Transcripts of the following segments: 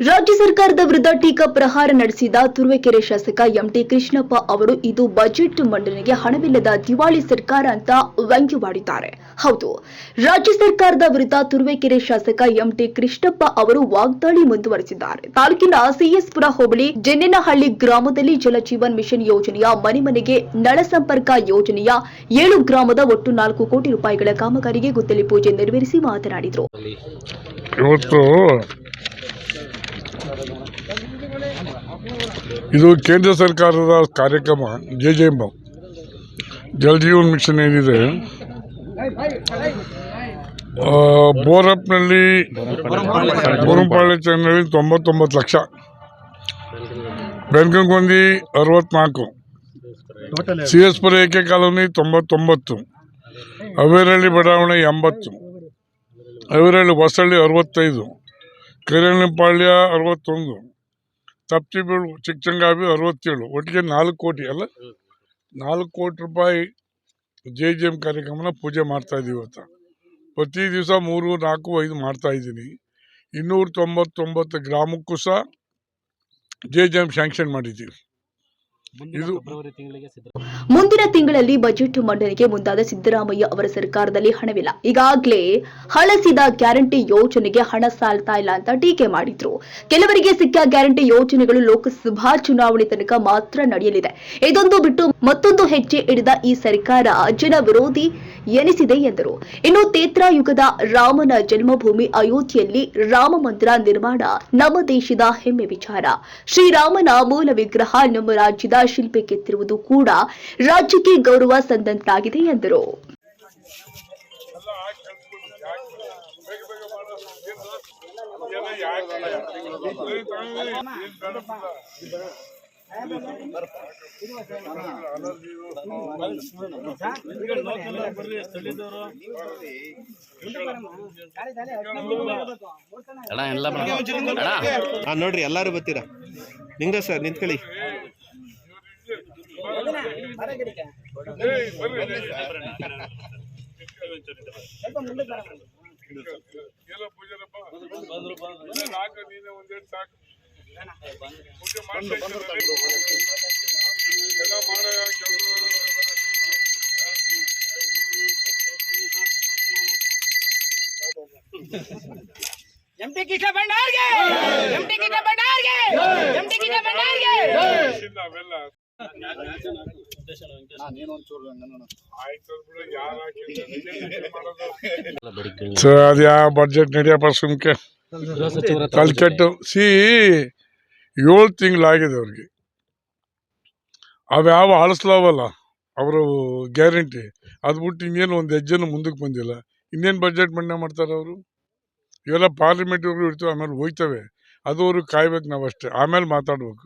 ರಾಜ್ಯ ಸರ್ಕಾರದ ವಿರುದ್ಧ ಟೀಕಾ ಪ್ರಹಾರ ನಡೆಸಿದ ತುರುವೇಕೆರೆ ಶಾಸಕ ಎಂಟಿ ಕೃಷ್ಣಪ್ಪ ಅವರು ಇದು ಬಜೆಟ್ ಮಂಡನೆಗೆ ಹಣವಿಲ್ಲದ ದಿವಾಳಿ ಸರ್ಕಾರ ಅಂತ ವ್ಯಂಗ್ಯವಾಡಿದ್ದಾರೆ ಹೌದು, ರಾಜ್ಯ ಸರ್ಕಾರದ ವಿರುದ್ಧ ತುರುವೇಕೆರೆ ಶಾಸಕ ಎಂಟಿ ಕೃಷ್ಣಪ್ಪ ಅವರು ವಾಗ್ದಾಳಿ ಮುಂದುವರೆಸಿದ್ದಾರೆ. ತಾಲೂಕಿನ ಸಿಎಸ್ಪುರ ಹೋಬಳಿ ಜೆನ್ನಿನಹಳ್ಳಿ ಗ್ರಾಮದಲ್ಲಿ ಜಲಜೀವನ್ ಮಿಷನ್ ಯೋಜನೆಯ ಮನೆ ಮನೆಗೆ ನಳ ಸಂಪರ್ಕ ಯೋಜನೆಯ ಏಳು ಗ್ರಾಮದ ಒಟ್ಟು ನಾಲ್ಕು ಕೋಟಿ ರೂಪಾಯಿಗಳ ಕಾಮಗಾರಿಗೆ ಗುದ್ದಲಿ ಪೂಜೆ ನೆರವೇರಿಸಿ ಮಾತನಾಡಿದರು. ಇದು ಕೇಂದ್ರ ಸರ್ಕಾರದ ಕಾರ್ಯಕ್ರಮ, ಜೆ ಜೆ ಎಂಬ. ಜಲ್ ಜೀವನ್ ಮಿಷನ್ ಏನಿದೆ ಬೋರಪ್ನಲ್ಲಿ ಬೋರಂಪಾಳ್ಯ ಚೆನ್ನಲ್ಲಿ ತೊಂಬತ್ತೊಂಬತ್ತು ಲಕ್ಷ. ಬೆನ್ಗಂಗೊಂದಿ ಅರವತ್ನಾಲ್ಕು. ಸಿ ಎಸ್ ಪುರ ಏಕೆ ಕಾಲೋನಿ ತೊಂಬತ್ತೊಂಬತ್ತು. ಅವೇರಳ್ಳಿ ಬಡಾವಣೆ ಎಂಬತ್ತು. ಅವೇರಳ್ಳಿ ಹೊಸಳ್ಳಿ ಅರವತ್ತೈದು. ಕೈರಳ್ಳಿಪಾಳ್ಯ ಅರವತ್ತೊಂದು. ತಪ್ತಿಬೀಳು ಚಿಕ್ಕಚಂಗಾವಿ ಅರವತ್ತೇಳು, ಒಟ್ಟಿಗೆ ನಾಲ್ಕು ಕೋಟಿ ಅಲ್ಲ? ನಾಲ್ಕು ಕೋಟಿ ರೂಪಾಯಿ ಜೆ ಜೆ ಎಂ ಕಾರ್ಯಕ್ರಮನ ಪೂಜೆ ಮಾಡ್ತಾ ಇದ್ದೀವಿ ಇವತ್ತು. ಪ್ರತಿ ದಿವಸ ಮೂರು, ನಾಲ್ಕು, ಐದು ಮಾಡ್ತಾ ಇದ್ದೀನಿ. ಇನ್ನೂರ ತೊಂಬತ್ತೊಂಬತ್ತು ಗ್ರಾಮಕ್ಕೂ ಸಹ ಜೆ ಜೆ ಎಂ ಶ್ಯಾಂಕ್ಷನ್ ಮಾಡಿದ್ದೀವಿ. ಮುಂದಿನ ತಿಂಗಳಲ್ಲಿ ಬಜೆಟ್ ಮಂಡನೆಗೆ ಮುಂದಾದ ಸಿದ್ದರಾಮಯ್ಯ ಅವರ ಸರ್ಕಾರದಲ್ಲಿ ಹಣವಿಲ್ಲ. ಈಗಾಗಲೇ ಹಳಸಿದ ಗ್ಯಾರಂಟಿ ಯೋಜನೆಗೆ ಹಣ ಸಾಲ್ತಾ ಇಲ್ಲ ಅಂತ ಟೀಕೆ ಮಾಡಿದ್ರು. ಕೆಲವರಿಗೆ ಸಿಕ್ಕ ಗ್ಯಾರಂಟಿ ಯೋಜನೆಗಳು ಲೋಕಸಭಾ ಚುನಾವಣೆ ತನಕ ಮಾತ್ರ ನಡೆಯಲಿದೆ. ಇದೊಂದು ಬಿಟ್ಟು ಮತ್ತೊಂದು ಹೆಜ್ಜೆ ಇಡಿದ ಈ ಸರ್ಕಾರ ಜನ ವಿರೋಧಿ ಎನಿಸಿದೆ ಎಂದರು. ಇನ್ನು ತೇತ್ರಾಯುಗದ ರಾಮನ ಜನ್ಮಭೂಮಿ ಅಯೋಧ್ಯೆಯಲ್ಲಿ ರಾಮ ಮಂದಿರ ನಿರ್ಮಾಣ, ನಮ್ಮ ದೇಶದ ಹೆಮ್ಮೆ ವಿಚಾರ. ಶ್ರೀರಾಮನ ಮೂಲ ವಿಗ್ರಹ ನಮ್ಮ ರಾಜ್ಯದ ಶಿಲ್ಪಿ ಕೆತ್ತಿರುವುದು ಕೂಡ ರಾಜ್ಯಕ್ಕೆ ಗೌರವ ಸಂದಂತಾಗಿದೆ ಎಂದರು. ಎಲ್ಲ ಅಣ್ಣ. ಹಾಂ ನೋಡ್ರಿ ಎಲ್ಲರೂ ಬರ್ತೀರಾ? ನಿಂಗ ಸರ್ ನಿಂತ್ಕೊಳ್ಳಿ. ಎಲ್ಲ ಒಂದೇ ಸಾಕು. ಎಂಟಿ ಕೃಷ್ಣ ಭಂಡಾರ್ಗೆ! ಎಂಟಿ ಕೃಷ್ಣ ಭಂಡಾರ್ಗೆ! ಎಂಟಿ ಕೃಷ್ಣ ಭಂಡಾರ್ಗೆ! ಸರ್ ಅದ್ಯಾ ಬಜೆಟ್ ಬಡ್ಜೆಟ್ ನಡೆಯಪ್ಪ ಸುಮ್ಕೆ? ಸಚಿವರ ಸಿ ಏಳು ತಿಂಗಳಾಗಿದೆ ಅವ್ರಿಗೆ. ಅವ್ಯಾವ ಅಳಿಸ್ಲಾವಲ್ಲ ಅವರು ಗ್ಯಾರಂಟಿ. ಅದು ಬಿಟ್ಟು ಇನ್ನೇನು ಒಂದು ಹೆಜ್ಜೆನೂ ಮುಂದಕ್ಕೆ ಬಂದಿಲ್ಲ. ಇನ್ನೇನು ಬಜೆಟ್ ಮಂಡನೆ ಮಾಡ್ತಾರೆ ಅವರು? ಇವೆಲ್ಲ ಪಾರ್ಲಿಮೆಂಟ್ವರೆಗೂ ಇರ್ತವೆ, ಆಮೇಲೆ ಹೋಯ್ತವೆ. ಅದು ಅವ್ರಿಗೆ ಕಾಯ್ಬೇಕು ನಾವು ಅಷ್ಟೇ ಆಮೇಲೆ ಮಾತಾಡ್ಬೇಕು.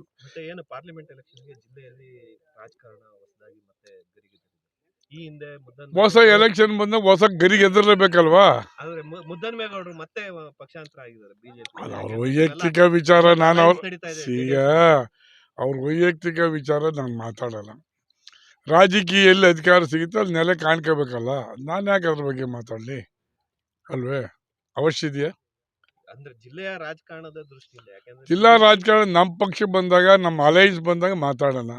ಈ ಹಿಂದೆ ಹೊಸ ಎಲೆಕ್ಷನ್ ಬಂದ ಹೊಸ ಗರಿಗೆ ಎದುರಲೇಬೇಕಲ್ವಾ ಆದ್ರೆ ಮುದ್ದನ್ ಮುದ್ದನ್ಮೇಗೌಡರು ಮತ್ತೆ ಪಕ್ಷಾಂತರ ಆಗಿದ್ದಾರೆ ಬಿಜೆಪಿ ಅವ್ರ ವೈಯಕ್ತಿಕ ವಿಚಾರ ನಾನು ಅವ್ರ ಈಗ ಅವ್ರ ವೈಯಕ್ತಿಕ ವಿಚಾರ ನಾನು ಮಾತಾಡಲ್ಲ. ರಾಜಕೀಯ ಎಲ್ಲಿ ಅಧಿಕಾರ ಸಿಗುತ್ತೆ ಅಲ್ಲಿ ನೆಲೆ ಕಾಣ್ಕೋಬೇಕಲ್ಲ? ನಾನು ಯಾಕೆ ಅದ್ರ ಬಗ್ಗೆ ಮಾತಾಡಲಿ? ಅಲ್ವೇ? ಅವಶ್ಯ ಇದೆಯಾ? ಅಂದ್ರೆ ಜಿಲ್ಲೆಯ ರಾಜಕಾರಣದ ದೃಷ್ಟಿಯಿಂದ ಜಿಲ್ಲಾ ರಾಜಕಾರಣ ನಮ್ಮ ಪಕ್ಷ ಬಂದಾಗ ನಮ್ಮ ಅಲೈನ್ಸ್ ಬಂದಾಗ ಮಾತಾಡೋಣ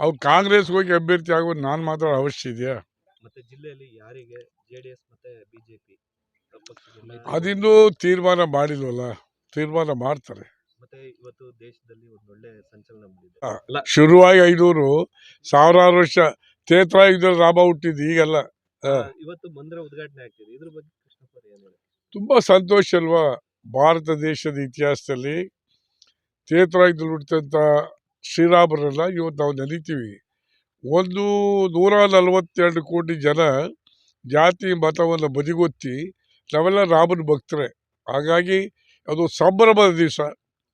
ಅವ್ರು ಕಾಂಗ್ರೆಸ್ ಹೋಗಿ ಅಭ್ಯರ್ಥಿ ಆಗೋದು ನಾನು ಮಾತ್ರ ಅವಶ್ಯ ಇದೆಯಾ? ಮತ್ತೆ ಜಿಲ್ಲೆಯಲ್ಲಿ ಯಾರಿಗೆ ಜೆಡಿಎಸ್ ಮತ್ತೆ ಬಿಜೆಪಿ ಅದಿನ್ನೂ ತೀರ್ಮಾನ ಮಾಡಿಲ್ವಲ್ಲ ತೀರ್ಮಾನ ಮಾಡ್ತಾರೆ. ಮತ್ತೆ ಇವತ್ತು ದೇಶದಲ್ಲಿ ಒಂದು ಒಳ್ಳೆ ಸಂಚಲನ ಶುರುವಾಗಿ ಐನೂರು ಸಾವಿರಾರು ವರ್ಷ ತೇತ್ರಾಯುಗದಲ್ಲಿ ರಾಮ ಹುಟ್ಟಿದ್ದು ಈಗೆಲ್ಲ. ಇವತ್ತು ಮಂದಿರ ಉದ್ಘಾಟನೆ ಆಗ್ತಿದೆ. ಇದ್ರ ಬಗ್ಗೆ ತುಂಬ ಸಂತೋಷ ಅಲ್ವಾ ಭಾರತ ದೇಶದ ಇತಿಹಾಸದಲ್ಲಿ ತೇತ್ರಾಯುಗದಲ್ಲಿ ಹುಟ್ಟಿದಂಥ ಶ್ರೀರಾಮರನ್ನ ಇವತ್ತು ನಾವು ನೆನೀತೀವಿ. ಒಂದು ನೂರ ನಲವತ್ತೆರಡು ಕೋಟಿ ಜನ ಜಾತಿ ಮತವನ್ನು ಬದಿಗೊತ್ತಿ ನಾವೆಲ್ಲ ರಾಮನ ಭಕ್ತರೇ. ಹಾಗಾಗಿ ಅದು ಸಂಭ್ರಮದ ದಿವಸ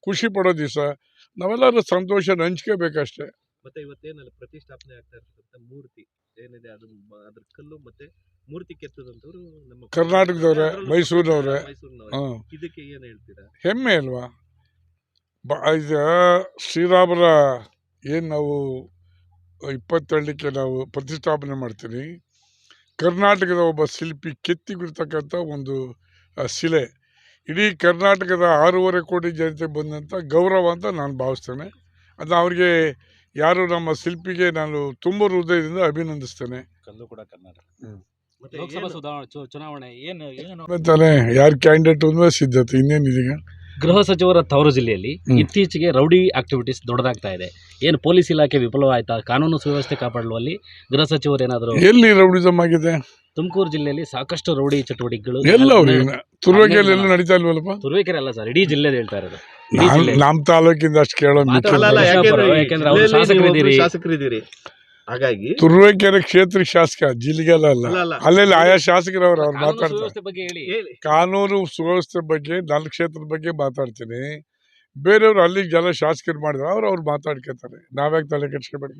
ಖುಷಿ ಪಡೋ ದಿವಸ ನಾವೆಲ್ಲರೂ ಸಂತೋಷ ಹಂಚ್ಕೋಬೇಕಷ್ಟೇ. ಮತ್ತೆ ಇವತ್ತೇನಲ್ಲ ಪ್ರತಿಷ್ಠಾಪನೆ ಆಗ್ತಾ ಇರ್ತಕ್ಕಂಥ ಮೂರ್ತಿ ಏನಿದೆ ಅದು ಅದ್ರ ಕಲ್ಲು ಮತ್ತೆ ಮೂರ್ತಿ ಕೆತ್ತದಂತವ್ರು ನಮ್ಮ ಕರ್ನಾಟಕದವ್ರೆ, ಮೈಸೂರಿನವ್ರೆ. ಇದಕ್ಕೆ ಏನು ಹೇಳ್ತೀರಾ? ಹೆಮ್ಮೆ ಅಲ್ವಾ? ಬ ಇದು ಶ್ರೀರಾಮರ ಏನು ನಾವು ಇಪ್ಪತ್ತೆರಡಕ್ಕೆ ನಾವು ಪ್ರತಿಷ್ಠಾಪನೆ ಮಾಡ್ತೀನಿ ಕರ್ನಾಟಕದ ಒಬ್ಬ ಶಿಲ್ಪಿ ಕೆತ್ತಿಗಿರ್ತಕ್ಕಂಥ ಒಂದು ಶಿಲೆ. ಇಡೀ ಕರ್ನಾಟಕದ ಆರೂವರೆ ಕೋಟಿ ಜನತೆ ಬಂದಂಥ ಗೌರವ ಅಂತ ನಾನು ಭಾವಿಸ್ತೇನೆ. ಅದು ಅವ್ರಿಗೆ ಯಾರು ನಮ್ಮ ಶಿಲ್ಪಿಗೆ ನಾನು ತುಂಬ ಹೃದಯದಿಂದ ಅಭಿನಂದಿಸ್ತೇನೆ. ಕಲ್ಲು ಕೂಡ ಕರ್ನಾಟಕ. ಮತ್ತೆ ಲೋಕಸಭಾ ಏನು- ಸುಧಾರಣೆ ಚು- ಚುನಾವಣೆ ಏನು ಏನು ತಾನೇ ಯಾರು ಕ್ಯಾಂಡಿಡೇಟ್ ಒಂದೇ ಸಿದ್ಧತೆ ಇನ್ನೇನಿದೀಗ. ಗೃಹ ಸಚಿವರ ತವರು ಜಿಲ್ಲೆಯಲ್ಲಿ. ಇತ್ತೀಚೆಗೆ ರೌಡಿ ಆಕ್ಟಿವಿಟೀಸ್ ದೊಡ್ಡದಾಗ್ತಾ ಇದೆ. ಏನು ಪೊಲೀಸ್ ಇಲಾಖೆ ವಿಫಲವಾಯ್ತಾ ಕಾನೂನು ಸುವ್ಯವಸ್ಥೆ ಕಾಪಾಡುವಲ್ಲಿ ಗೃಹ ಸಚಿವರು ಏನಾದರೂ ಎಲ್ಲಿ ರೌಡಿಸಮ್ ಆಗಿದೆ? ತುಮಕೂರು ಜಿಲ್ಲೆಯಲ್ಲಿ ಸಾಕಷ್ಟು ರೌಡಿ ಚಟುವಟಿಕೆಗಳು ಎಲ್ಲ ಎಲ್ಲ ನಡೀತಾ ಇಲ್ವಲ್ಲಪ್ಪ? ತುರುವೇಕೆರೆ ಅಲ್ಲ ಸರ್ ಇಡೀ ಜಿಲ್ಲೆ ಹೇಳ್ತಾ ಇರೋದು. ನಮ್ಮ ತಾಲೂಕಿಂದ ಅಷ್ಟು ಕೇಳೋ ಯಾಕೆಂದ್ರೆ ಶಾಸಕರಿದ್ದೀರಿ. ಹಾಗಾಗಿ ತುರುವೇಕೆರೆ ಕ್ಷೇತ್ರ ಶಾಸಕ ಜಿಲ್ಲೆಗೆಲ್ಲ ಅಲ್ಲ. ಅಲ್ಲ ಅಲ್ಲ. ಅಲ್ಲೆಲ್ಲ ಆಯಾ ಶಾಸಕರವ್ರು ಅವ್ರು ಮಾತಾಡ್ತಾರೆ. ಕಾನೂನು ಸುವ್ಯವಸ್ಥೆ ಬಗ್ಗೆ ನನ್ನ ಕ್ಷೇತ್ರದ ಬಗ್ಗೆ ಮಾತಾಡ್ತೀನಿ. ಬೇರೆಯವರು ಅಲ್ಲಿ ಜನ ಶಾಸಕರು ಮಾಡಿದ್ರು ಅವ್ರು ಅವ್ರು ಮಾತಾಡ್ಕೋತಾರೆ. ನಾವ್ಯಾಕೆ ತಲೆ ಕೆಡ್ಸ್ಕೊಬೇಕು